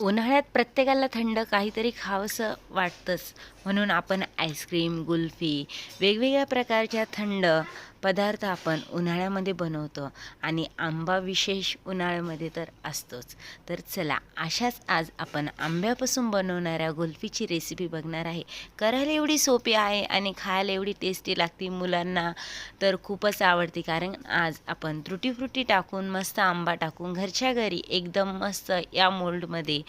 उन्हाळ्यात प्रत्येकाला थंड काहीतरी खावंसं वाटतंच. म्हणून आपण आईस्क्रीम गुल्फी वेगवेगळ्या प्रकारच्या थंड पदार्थ आपण उन्हाळ्यामध्ये बनवतो आणि आंबा विशेष उन्हाळ्यामध्ये तर असतोच. तर चला अशाच आज आपण आंब्यापासून बनवणाऱ्या गुल्फीची रेसिपी बघणार आहे. करायला एवढी सोपी आहे आणि खायला एवढी टेस्टी लागते मुलांना तर खूपच आवडते. कारण आज आपण त्रुटी फ्रुटी टाकून मस्त आंबा टाकून घरच्या घरी एकदम मस्त या मोल्डमध्ये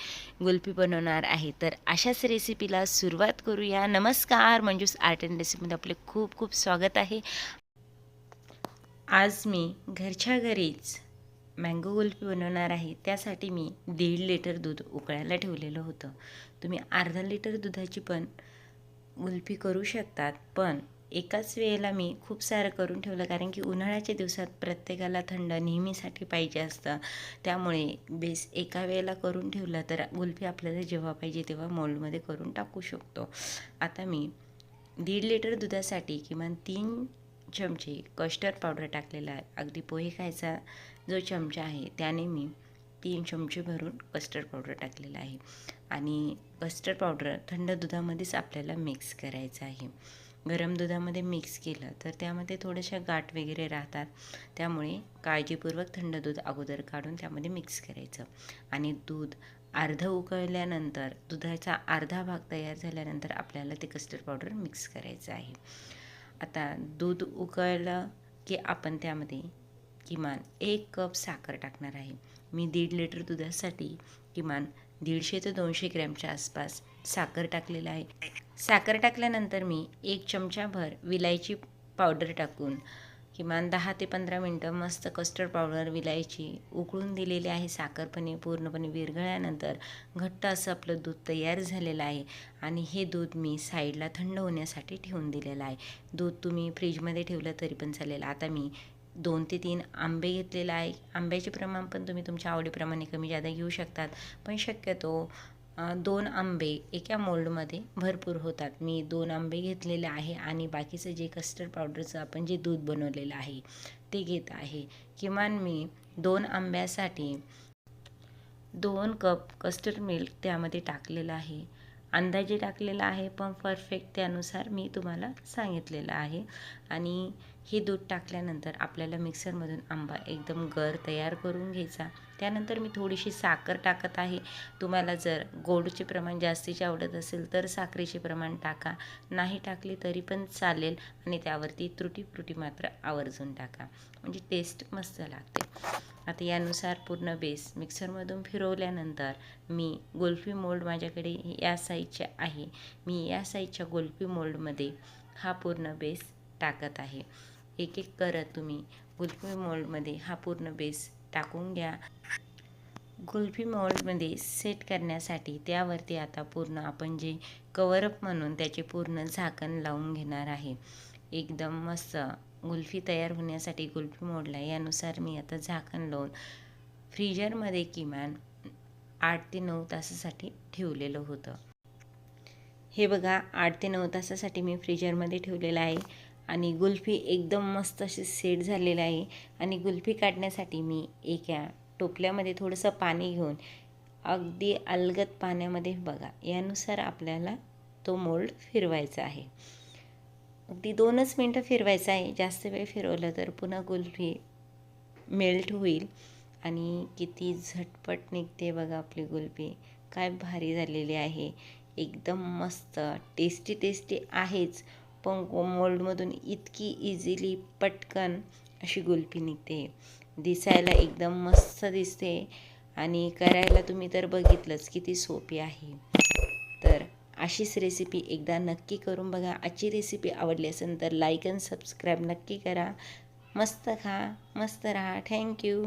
गुल्फी बनवणार आहे. तर अशाच रेसिपीला सुरुवात करूया. नमस्कार मंजूस आर्ट अँड रेसिपीमध्ये आपले खूप खूप स्वागत आहे. आज मी घरच्या घरीच मँगो कुल्फी बनवणार आहे. त्यासाठी मी दीड लिटर दूध उकळायला ठेवलेलं होतं. तुम्ही अर्धा लिटर दुधाची पण कुल्फी करू शकतात पण एकाच वेळेला मी खूप सारं करून ठेवलं कारण की उन्हाळ्याच्या दिवसात प्रत्येकाला थंड नेहमीसाठी पाहिजे असतं. त्यामुळे बेस एका वेळेला करून ठेवलं तर गुल्फी आपल्याला जेव्हा पाहिजे तेव्हा मोल्डमध्ये करून टाकू शकतो. आता मी दीड लिटर दुधासाठी किमान तीन चमचे कस्टर्ड पावडर टाकलेला आहे अगदी पोहे खायचा जो चमचा आहे त्याने मी तीन चमचे भरून कस्टर्ड पावडर टाकलेला आहे. आणि कस्टर्ड पावडर थंड दुधामध्येच आपल्याला मिक्स करायचं आहे. गरम दुधामध्ये मिक्स केलं तर त्यामध्ये थोड्याशा गाठ वगैरे राहतात. त्यामुळे काळजीपूर्वक थंड दूध अगोदर काढून त्यामध्ये मिक्स करायचं. आणि दूध अर्धं उकळल्यानंतर दुधाचा अर्धा भाग तयार झाल्यानंतर आपल्याला ते कस्टर्ड पावडर मिक्स करायचं आहे. आता दूध उकळलं की आपण त्यामध्ये किमान एक कप साखर टाकणार आहे. मी दीड लिटर दुधासाठी किमान दीडशे ते दोनशे ग्रॅमच्या आसपास साखर टाकलेलं आहे. साखर टाकल्यानंतर मी एक चमचाभर विलायची पावडर टाकून किमान दहा ते पंधरा मिनटं मस्त कस्टर्ड पावडर विलायची उकळून दिलेली आहे साखरपणे पूर्णपणे विरघळल्यानंतर घट्ट असं आपलं दूध तयार झालेलं आहे. आणि हे दूध मी साईडला थंड होण्यासाठी ठेवून दिलेलं आहे. दूध तुम्ही फ्रीजमध्ये ठेवलं तरी पण चालेल. आता मी दोन ते तीन आंबे घेतलेला आहे. आंब्याचे प्रमाण पण तुम्ही तुमच्या आवडीप्रमाणे कमी जादा घेऊ शकतात. पण शक्यतो दोन आंबे एका मोल्डमध्ये भरपूर होतात. मी दोन आंबे घेतलेले आहे आणि बाकीचं जे कस्टर्ड पावडरचं आपण जे दूध बनवलेलं आहे ते घेत आहे. किमान मी दोन आंब्यासाठी दोन कप कस्टर्ड मिल्क त्यामध्ये टाकलेलं आहे. अंदाजे टाकलेला आहे पण परफेक्ट त्यानुसार मी तुम्हाला सांगितलेलं आहे. आणि हे दूध टाकल्यानंतर आपल्याला मिक्सरमधून आंबा एकदम गर तयार करून घ्यायचा. त्यानंतर मी थोडीशी साखर टाकत आहे. तुम्हाला जर गोडचे प्रमाण जास्तीचे आवडत असेल तर साखरेचे प्रमाण टाका. नाही टाकली तरी पण चालेल आणि त्यावरती त्रुटी फ्रुटी मात्र आवर्जून टाका. म्हणजे टेस्ट मस्त लागते. आता यानुसार पूर्ण बेस मिक्सरमधून फिरवल्यानंतर मी गोल्फी मोल्ड माझ्याकडे या साईजचे आहे. मी या साईजच्या गोल्फी मोल्डमध्ये हा पूर्ण बेस टाकत आहे. एक एक करत तुम्ही गुल्फी मोल्डमध्ये हा पूर्ण बेस टाकून घ्या. गुल्फी मोल्डमध्ये सेट करण्यासाठी त्यावरती आता पूर्ण आपण जे कवरअप म्हणून त्याचे पूर्ण झाकण लावून घेणार आहे. एकदम मस्त गुल्फी तयार होण्यासाठी गुल्फी मोडला यानुसार मी आता झाकण लावून फ्रीजरमध्ये किमान आठ ते नऊ तासासाठी ठेवलेलं होतं. हे बघा आठ ते नऊ तासासाठी मी फ्रीजरमध्ये ठेवलेलं आहे आणि गुल्फी एकदम मस्त अशी सेट झालेलं आहे आणि गुल्फी काढण्यासाठी मी एका टोपल्यामध्ये थोडंसं पाणी घेऊन अगदी अलगद पाण्यामध्ये बघा यानुसार आपल्याला तो मोल्ड फिरवायचा आहे. अगदी दोनच मिनटं फिरवायचं आहे. जास्त वेळ फिरवलं तर पुन्हा गुल्फी मेल्ट होईल. आणि किती झटपट निघते बघा आपली गुल्फी काय भारी झालेली आहे. एकदम मस्त टेस्टी टेस्टी आहेच. पण मोल्डमधून इतकी इझिली पटकन अशी गुल्फी निघते. दिसायला एकदम मस्त दिसते. आणि करायला तुम्ही तर बघितलंच किती सोपी आहे. तर अशीच रेसिपी एकदा नक्की करून बघा. आजची रेसिपी आवडली असेल तर लाईक अँड सबस्क्राईब नक्की करा. मस्त खा मस्त राहा. थँक्यू